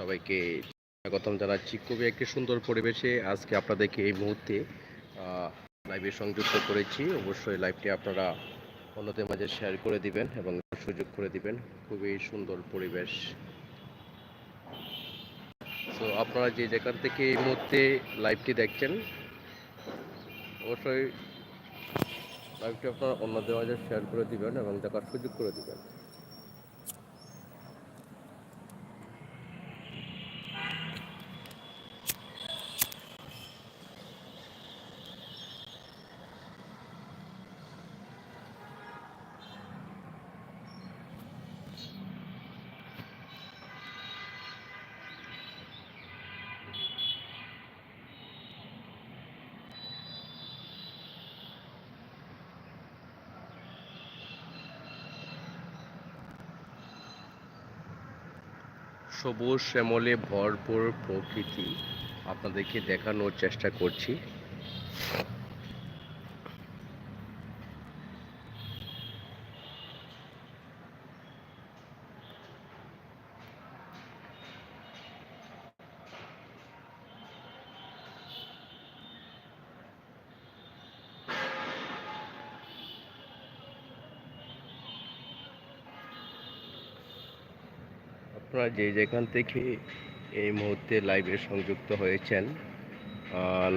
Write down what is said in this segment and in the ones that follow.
সবাইকে স্বাগতম জানাচ্ছি। খুবই একটি সুন্দর পরিবেশে আজকে আপনাদেরকে এই মুহূর্তে লাইভে সংযুক্ত করেছি। অবশ্যই লাইভটি আপনারা অন্যদের মাঝে শেয়ার করে দিবেন এবং সুযোগ করে দিবেন। খুবই সুন্দর পরিবেশ। তো আপনারা যে যেখান থেকে এই মুহূর্তে লাইভটি দেখছেন, অবশ্যই লাইভটি আপনারা অন্যদের মাঝে শেয়ার করে দিবেন এবং দেখার সুযোগ করে দিবেন। সবুজ শ্যামলে ভরপুর প্রকৃতি। আপনাদেরকে দেখানোর চেষ্টা করছি। আপনারা যে যেখান থেকে এই মুহূর্তে লাইভে সংযুক্ত হয়েছেন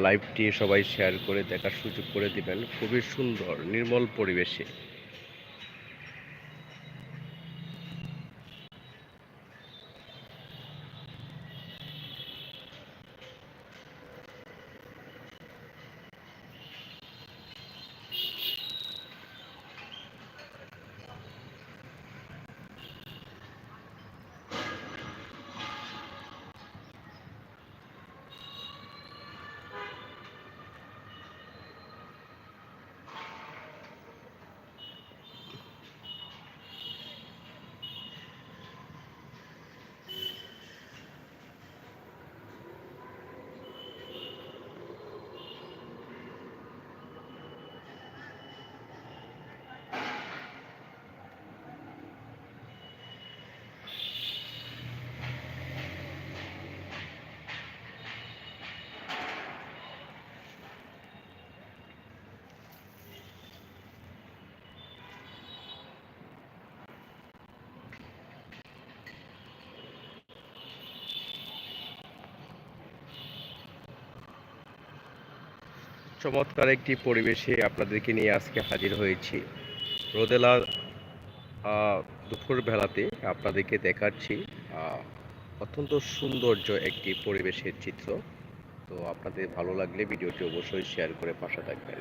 লাইভটি সবাই শেয়ার করে দেখার সুযোগ করে দিবেন। খুবই সুন্দর, নির্মল পরিবেশে। চমৎকার একটি পরিবেশে আপনাদেরকে নিয়ে আজকে হাজির হয়েছি। রোদেলা দুপুর বেলাতে আপনাদেরকে দেখাচ্ছি অত্যন্ত সৌন্দর্য একটি পরিবেশের চিত্র। তো আপনাদের ভালো লাগলে ভিডিওটি অবশ্যই শেয়ার করে পাশে থাকবেন।